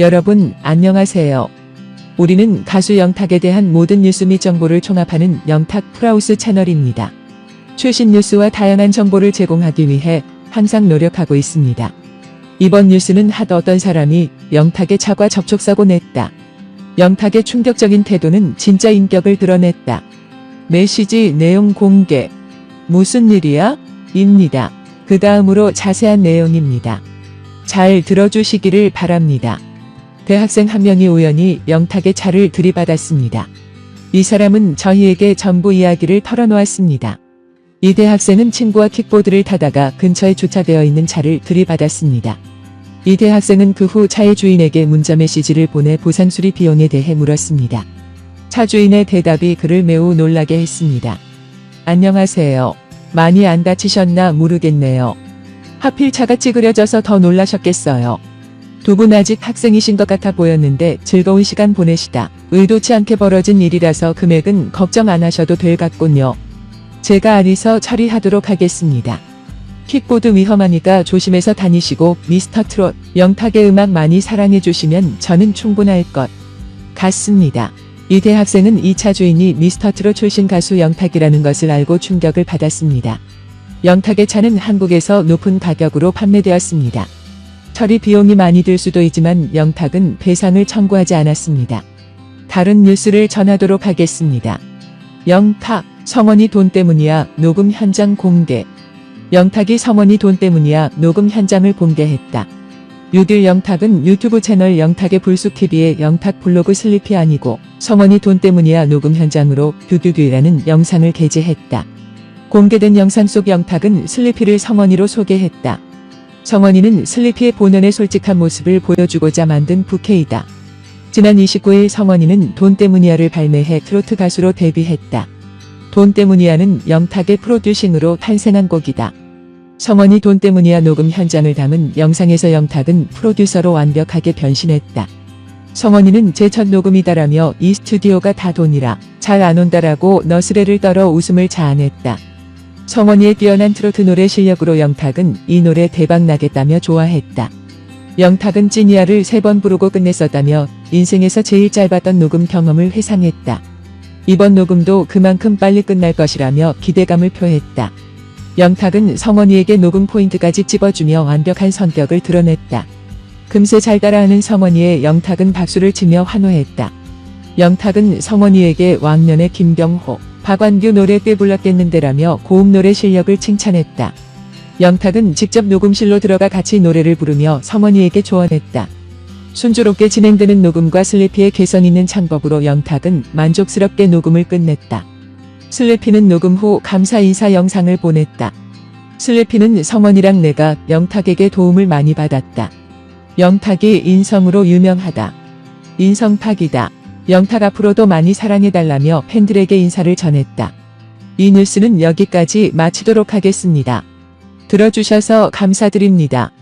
여러분, 안녕하세요. 우리는 가수 영탁에 대한 모든 뉴스 및 정보를 총합하는 영탁 프라우스 채널입니다. 최신 뉴스와 다양한 정보를 제공하기 위해 항상 노력하고 있습니다. 이번 뉴스는 핫 어떤 사람이 영탁의 차과 접촉사고 냈다. 영탁의 충격적인 태도는 진짜 인격을 드러냈다. 메시지 내용 공개. 무슨 일이야? 입니다. 그 다음으로 자세한 내용입니다. 잘 들어주시기를 바랍니다. 대학생 한 명이 우연히 영탁의 차를 들이받았습니다. 이 사람은 저희에게 전부 이야기를 털어놓았습니다. 이 대학생은 친구와 킥보드를 타다가 근처에 주차되어 있는 차를 들이받았습니다. 이 대학생은 그 후 차의 주인에게 문자 메시지를 보내 보상 수리 비용에 대해 물었습니다. 차 주인의 대답이 그를 매우 놀라게 했습니다. 안녕하세요. 많이 안 다치셨나 모르겠네요. 하필 차가 찌그려져서 더 놀라셨겠어요. 두 분 아직 학생이신 것 같아 보였는데 즐거운 시간 보내시다. 의도치 않게 벌어진 일이라서 금액은 걱정 안 하셔도 될 같군요. 제가 알아서 처리하도록 하겠습니다. 킥보드 위험하니까 조심해서 다니시고 미스터 트롯 영탁의 음악 많이 사랑해 주시면 저는 충분할 것 같습니다. 이 대학생은 이차 주인이 미스터 트롯 출신 가수 영탁이라는 것을 알고 충격을 받았습니다. 영탁의 차는 한국에서 높은 가격으로 판매되었습니다. 처리 비용이 많이 들 수도 있지만 영탁은 배상을 청구하지 않았습니다. 다른 뉴스를 전하도록 하겠습니다. 영탁, 성원이 돈 때문이야 녹음 현장 공개. 영탁이 성원이 돈 때문이야 녹음 현장을 공개했다. 6일 영탁은 유튜브 채널 영탁의 불쑥TV의 영탁 블로그 슬리피 아니고 성원이 돈 때문이야 녹음 현장으로 듀듀듀라는 영상을 게재했다. 공개된 영상 속 영탁은 슬리피를 성원이로 소개했다. 성원이는 슬리피의 본연의 솔직한 모습을 보여주고자 만든 부캐이다. 지난 29일 성원이는 돈 때문이야를 발매해 트로트 가수로 데뷔했다. 돈 때문이야는 영탁의 프로듀싱으로 탄생한 곡이다. 성원이 돈 때문이야 녹음 현장을 담은 영상에서 영탁은 프로듀서로 완벽하게 변신했다. 성원이는 제 첫 녹음이다라며 이 스튜디오가 다 돈이라 잘 안 온다라고 너스레를 떨어 웃음을 자아냈다. 성원이의 뛰어난 트로트 노래 실력으로 영탁은 이 노래 대박 나겠다며 좋아했다. 영탁은 찐이야를 세 번 부르고 끝냈었다며 인생에서 제일 짧았던 녹음 경험을 회상했다. 이번 녹음도 그만큼 빨리 끝날 것이라며 기대감을 표했다. 영탁은 성원이에게 녹음 포인트까지 찝어주며 완벽한 성격을 드러냈다. 금세 잘 따라하는 성원이의 영탁은 박수를 치며 환호했다. 영탁은 성원이에게 왕년의 김경호, 박완규 노래 꽤 불렀겠는데라며 고음 노래 실력을 칭찬했다. 영탁은 직접 녹음실로 들어가 같이 노래를 부르며 성원이에게 조언했다. 순조롭게 진행되는 녹음과 슬리피의 개성 있는 창법으로 영탁은 만족스럽게 녹음을 끝냈다. 슬리피는 녹음 후 감사 인사 영상을 보냈다. 슬리피는 성원이랑 내가 영탁에게 도움을 많이 받았다. 영탁이 인성으로 유명하다. 인성팍이다. 영탁 앞으로도 많이 사랑해달라며 팬들에게 인사를 전했다. 이 뉴스는 여기까지 마치도록 하겠습니다. 들어주셔서 감사드립니다.